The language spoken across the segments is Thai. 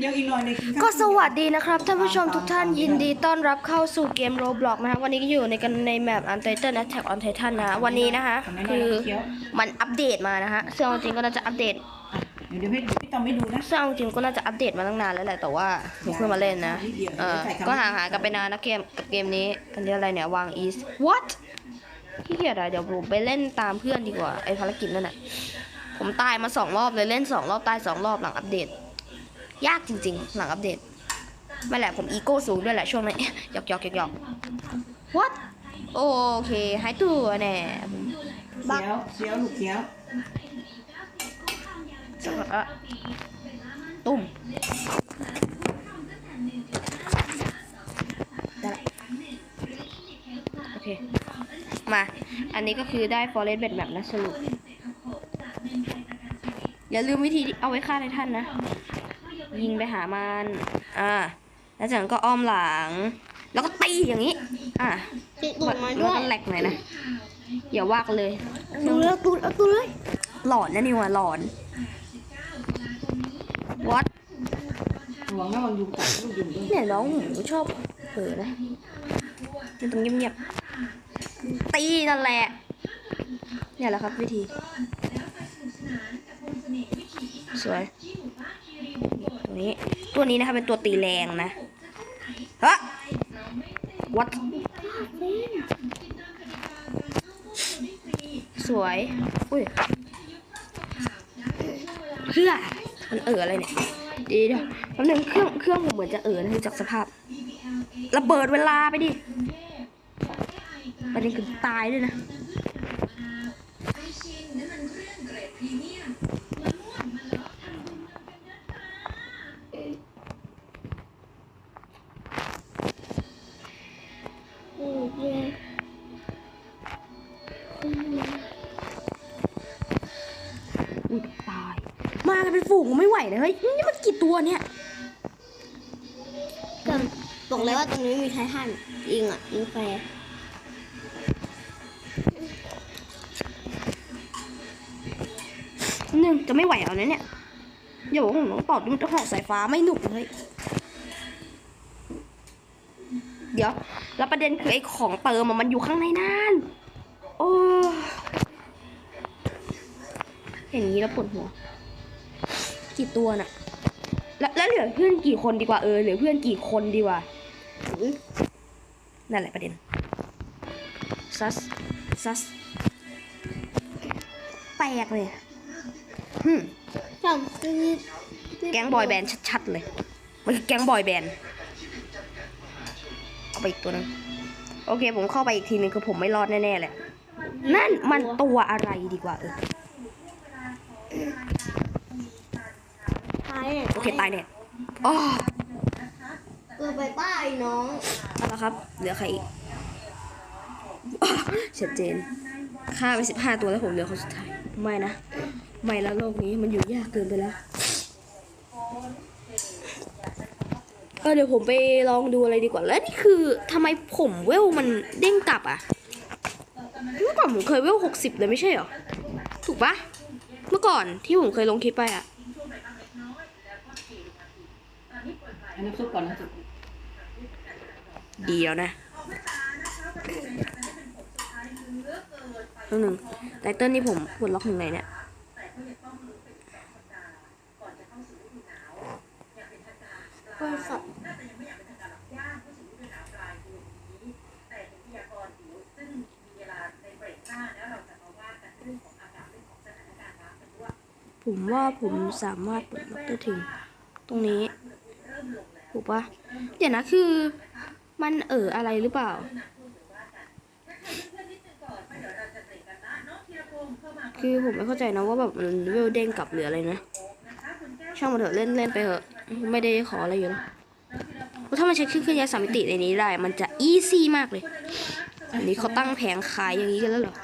เดี๋ยวอีกหน่อยเลยกินข้าวก็สวัสดีนะครับท่านผู้ชมทุกท่านยินดีต้อนรับเข้าสู่เกม Roblox นะครับวันนี้ก็อยู่ในกันในแมป Untitled Attack on Titan นะวันนี้นะคะคือมันอัปเดตมานะฮะซึ่งเอาจริงก็น่าจะอัปเดตเดี๋ยวเดี๋ยวให้พี่ตอมไม่ดูนะซึ่งเอาจริงก็น่าจะอัปเดตมาตั้งนานแล้วแหละแต่ว่าเพิ่งมาเล่นนะเออก็ห่างหายกันไปนานนะเกมกับเกมนี้อันนี้อะไรเนี่ยวาง East what พี่เกียดอะเดี๋ยวผมไปเล่นตามเพื่อนดีกว่าไอ้ภารกิจนั่นน่ะผมตายมาสองรอบเลยเล่นสองรอบตายสองรอบหลังอัปเดต ยากจริง ๆ หลังอัปเดตไม่แหละผมอีโก้สูงด้วยแหละช่วงนี้หยอกหยอกหยอกหยอก what โอเคหายตัวแน่ผมเสียวเสียวลูกเสียวสักพักอะตุ้มได้ละโอเค มา อันนี้ก็คือได้ forest bed map นะสรุป อย่าลืมวิธีเอาไว้ฆ่าในท่านนะ ยิงไปหามันอ่าแล้วจากนั้นก็อ้อมหลัง แล้วก็ตีอย่างนี้ อ่าติดตูดมาแล้วด้วยก็แหลกหน่อยนะอย่าว่ากันเลย ดูแล้วตูดเอาตูดเลยหลอนนะนี่ว่ะหลอน what หวังนะวันยุงกัดลูกยุงด้วยเนี่ยน้องหมูชอบเผลอนะมันต้องเงียบๆตีนั่นแหละ เนี่ยแหละครับวิธี สวย ตัวนี้ ตัวนี้นะครับเป็นตัวตีแรงนะฮะ what สวยอุ้ยเพื่อมันเอออะไรเนี่ยดีเดี๋ยวแป๊บนึงเครื่องเครื่องผมเหมือนจะเออนะจากสภาพระเบิดเวลาไปดิประเด็นคือตายด้วยนะ ตาย มากันเป็นฝูงไม่ไหวเลยเฮ้ยนี่มันกี่ตัวเนี่ยก็บอกเลยว่าตรงนี้มีไททันยิงอะยิงแฟร์หนึ่งจะไม่ไหวเอานะเนี่ยอย่าบอกว่าผมต้องตอดด้วยหอกสายฟ้าไม่หนุกเลยเดี๋ยว แล้วประเด็นคือไอ้ของเติมอะมันอยู่ข้างในนั่นโอ้เห็น อย่างนี้แล้วปวดหัว กี่ตัวน่ะ แล้วแล้วเหลือเพื่อนกี่คนดีกว่าเออเหลือเพื่อนกี่คนดีกว่าอุ๊ยนั่นแหละประเด็นซัสซัสแปลกเลยฮึมจำแก๊งบอยแบนด์ชัดๆเลย มันคือแก๊งบอยแบนด์เอาไปอีกตัวหนึงโอเค ผมเข้าไปอีกทีนึงคือผมไม่รอดแน่ๆแหละ นั่นมันตัวอะไรดีกว่าเออ ตายเนี่ยโอเคตายเนี่ยอ๋อเออไปป้ายน้องเอาละครับ เหลือใครอีกอ้อชัดเจนฆ่าไปสิบห้าตัวแล้วผมเหลือคนสุดท้าย ไม่นะ ไม่แล้วโลกนี้มันอยู่ยากเกินไปแล้วเออเดี๋ยวผมไปลองดูอะไรดีกว่า แล้วนี่คือทำไมผมเวลมันเด้งกลับอะ เมื่อก่อนผมเคยเวลหกสิบเลยไม่ใช่เหรอ ถูกปะ เมื่อก่อนที่ผมเคยลงคลิปไปอะ นน้ำซุปก่อนนะซุปเดียวนะตัวหนึ่งไตเติ้ลนี่ผมปวดล็อกถึงไหนเนี่ยบริษัทผมว่าผมสามารถปลดล็อกได้ถึงตรงนี้ถูก ปะเดี๋ยวนะคือมันเอออะไรหรือเปล่า คือผมไม่เข้าใจนะว่าแบบมันเวลเด้งกลับหรืออะไรนะ ช่างมันเถอะเล่นเล่นไปเถอะ ไม่ได้ขออะไรอยู่แล้วเพราะถ้ามันใช้เครื่องเคลื่อนย้ายสามมิติในนี้ได้ มันจะอีซี่มากเลย อันนี้เขาตั้งแผงขายอย่างนี้กันแล้วเหรอ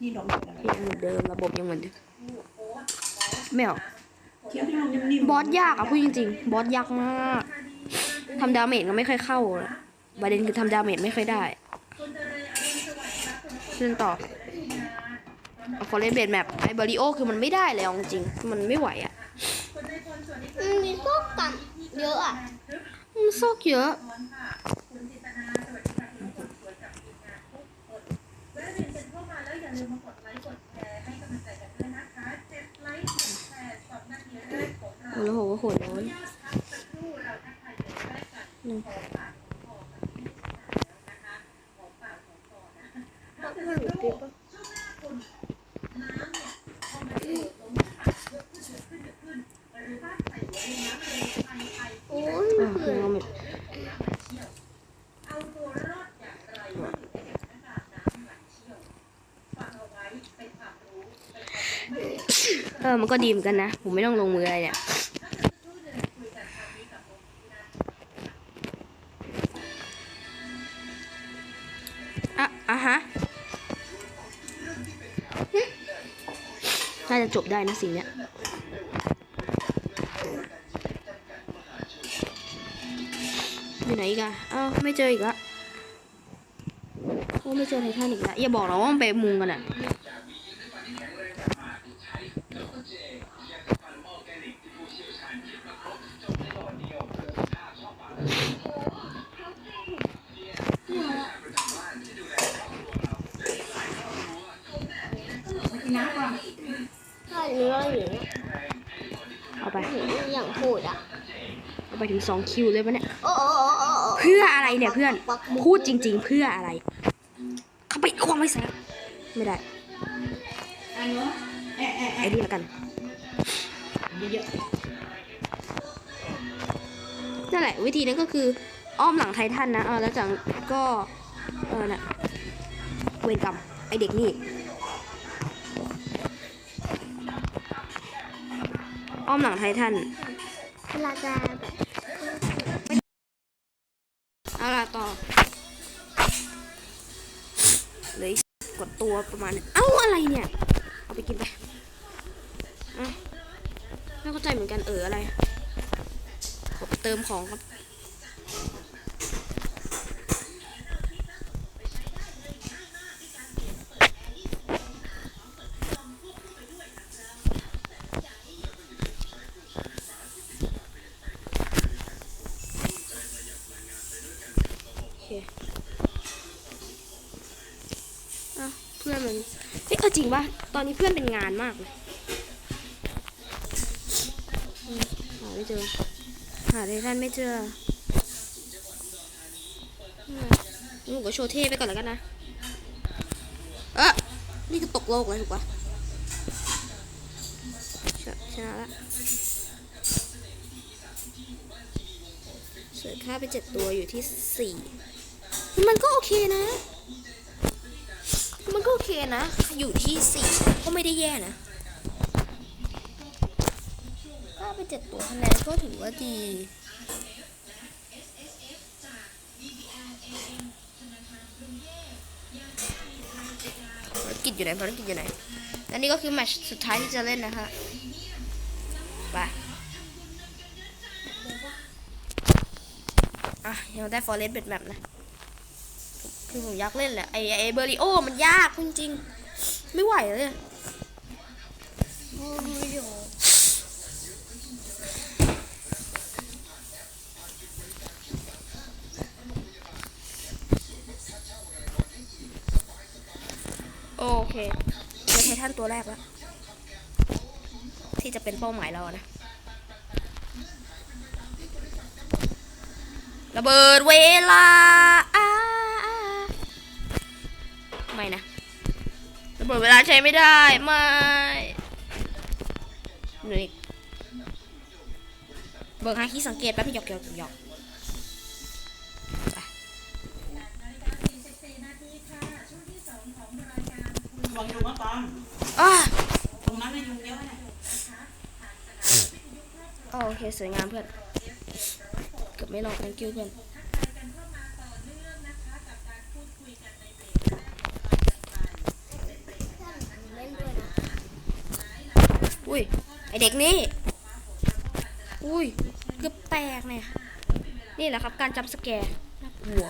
นี่ดอกเห็ดอะไรยังเหมือนเดิมระบบยังเหมือนเดิมไม่เอา เคี้ยวที่มันนิ่มๆบอสยากอะพูดจริงๆ บอสยากมากทำดาเมจก็ไม่ค่อยเข้าอะประเด็นคือทำดาเมจไม่ค่อยได้เล่นต่อฟอร์เรนเบดแมปไอบริโอคือมันไม่ได้เลยเอาจริงๆมันไม่ไหวอะอืมมีก็กลับเยอะอะมันซอกเยอะโอ้โหโหโหร้อนหนึ่ง โอ้ย อะคือเอาเม็ดเออมันก็ดีเหมือนกันนะ ผมไม่ต้องลงมืออะไรเนี่ยอะอะฮะน่าจะจบได้นะสิ่งเนี้ยอยู่ไหนอีกอะเอ้าไม่เจออีกละโอ้ไม่เจอไททันอีกละอย่าบอกนะว่ามันไปมุงกันอะ งสองคิวเลยปะเนี่ยโอ้โอ้โอ้โอ้โอ้เพื่ออะไรเนี่ยเพื่อน พูดจริง ๆ เพื่ออะไร เข้าไปควางไว้แซะไม่ได้อันเนาะแอะแอะไอ้แอะนี่ละกันเยอะนั่นแหละ วิธีนั้นก็คืออ้อมหลังไททันนะเออแล้วจากก็เออน่ะเวรกรรมไอเด็กนี่อ้อมหลังไททันเวลาจะแบบ ตัวประมาณนี้เอ้าอะไรเนี่ย เอาไปกินไปอะไม่เข้าใจเหมือนกันเอออะไรขอไปเติมของครับ ริงปะตอนนี้เพื่อนเป็นงานมากเลยหาไม่เจอ หาไททันไม่เจอหนูก็โชว์เท่ไปก่อนแล้วกันนะ เออนี่คือตกโลกเลยถูกปะชชนะละเสือค่าไปเจ็ดตัวอยู่ที่สี่ มันก็โอเคนะ โอเคนะ อยู่ที่สี่ก็ไม่ได้แย่นะค่าไปเจ็ดตัวคะแนนก็ถือว่าดีภารกิจอยู่ไหนภารกิจอยู่ไหนและนี่ก็คือแมตช์สุดท้ายที่จะเล่นนะคะไปอะยังได้ฟอร์เรสเบ็ดแมปนะ คือผมอยากเล่นแหละไอไอเบอริโอมันยากจริงๆไม่ไหวเลยโอ้ยโอเคเจอไททันตัวแรกแล้ว ที่จะเป็นเป้าหมายเรานะระเบิดเวลา ไม่นะระเบิดเวลาใช้ไม่ได้ไม่หนูอีกเบิกหาที่สังเกตแป๊บหยอกหยอกหยอกไปลองยุงก็ตอนอะตรงนั้นน่ะยุงเยอะนะอ๋อโอเคสวยงามเพื่อนเกือบไม่รอด thank you เพื่อน เล่นด้วยนะ อุ้ย ไอเด็กนี่ อุ้ย เกือบแตกเนี่ย นี่แหละครับการจำสแกร์น่ากลัว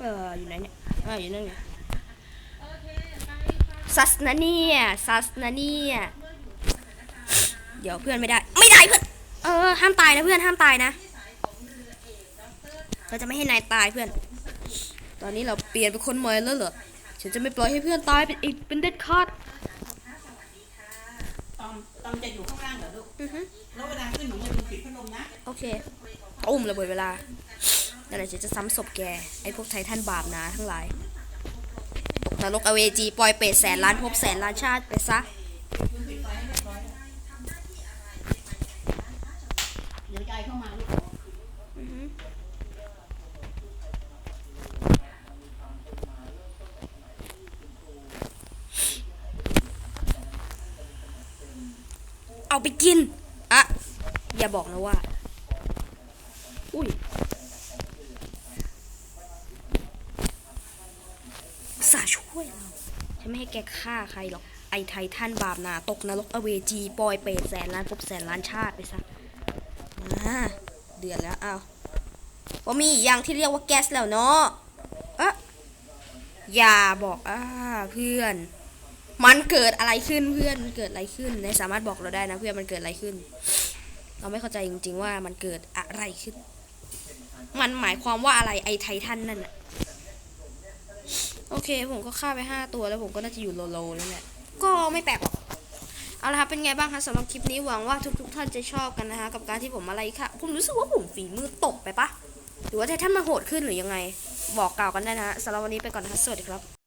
เอออยู่ไหนเนี่ยอ่าอยู่นั่นไงซัสนะเนี่ยซัสนะเนี่ยเดี๋ยวเพื่อนไม่ได้ ไม่ได้เพื่อน เออ ห้ามตายนะเพื่อน ห้ามตายนะ เราจะไม่ให้นายตายเพื่อน ตอนนี้เราเปลี่ยนเป็นคนใหม่แล้วเหรอ ฉันจะไม่ปล่อยให้เพื่อนตายเป็นอีกเป็นเด็ดขาดตอมตอมจะอยู่ข้างล่างเหรอลูกอือฮึแล้วเวลาขึ้นหนูอย่าลืมปิดพัดลมนะ โอเคอุ้มระเบิดเวลานั่นแหละฉันจะซ้ำศพแก ไอ้พวกไททันบาปหนาทั้งหลายตกนรกอเวจีปล่อยเปรตแสนล้านภพแสนล้านชาติไปซะเดี๋ยวยายเข้ามาลูก เอาไปกินอะอย่าบอกนะว่า อุ้ยสาช่วยเรา ฉันไม่ให้แกฆ่าใครหรอก ไอ้ไททันบาปนา ตกนรกอเวจี ปอยเปรตแสนล้านภพแสนล้านชาติไปซะอ่าเดือดแล้วอ้าวว่ามีอย่างที่เรียกว่าแก๊สแล้วเนาะเอะอย่าบอกอ่าเพื่อน มันเกิดอะไรขึ้นเพื่อนมันเกิดอะไรขึ้นนายสามารถบอกเราได้นะเพื่อนมันเกิดอะไรขึ้น เราไม่เข้าใจจริง ๆ ว่ามันเกิดอะไรขึ้น มันหมายความว่าอะไรไอ้ไททันนั่นอะโอเค ผมก็ฆ่าไปห้าตัวแล้วผมก็น่าจะอยู่โลโลแล้วแหละก็ไม่แปลกหรอกเอาละครับเป็นไงบ้างคะสำหรับคลิปนี้หวังว่าทุก ๆ ท่านจะชอบกันนะคะกับการที่ผมอะไรค่ะ ผมรู้สึกว่าผมฝีมือตกไปปะหรือว่าไททันมาโหดขึ้นหรือยังไง บอกกล่าวกันได้นะฮะสำหรับวันนี้ไปก่อนนะคะสวัสดีครับ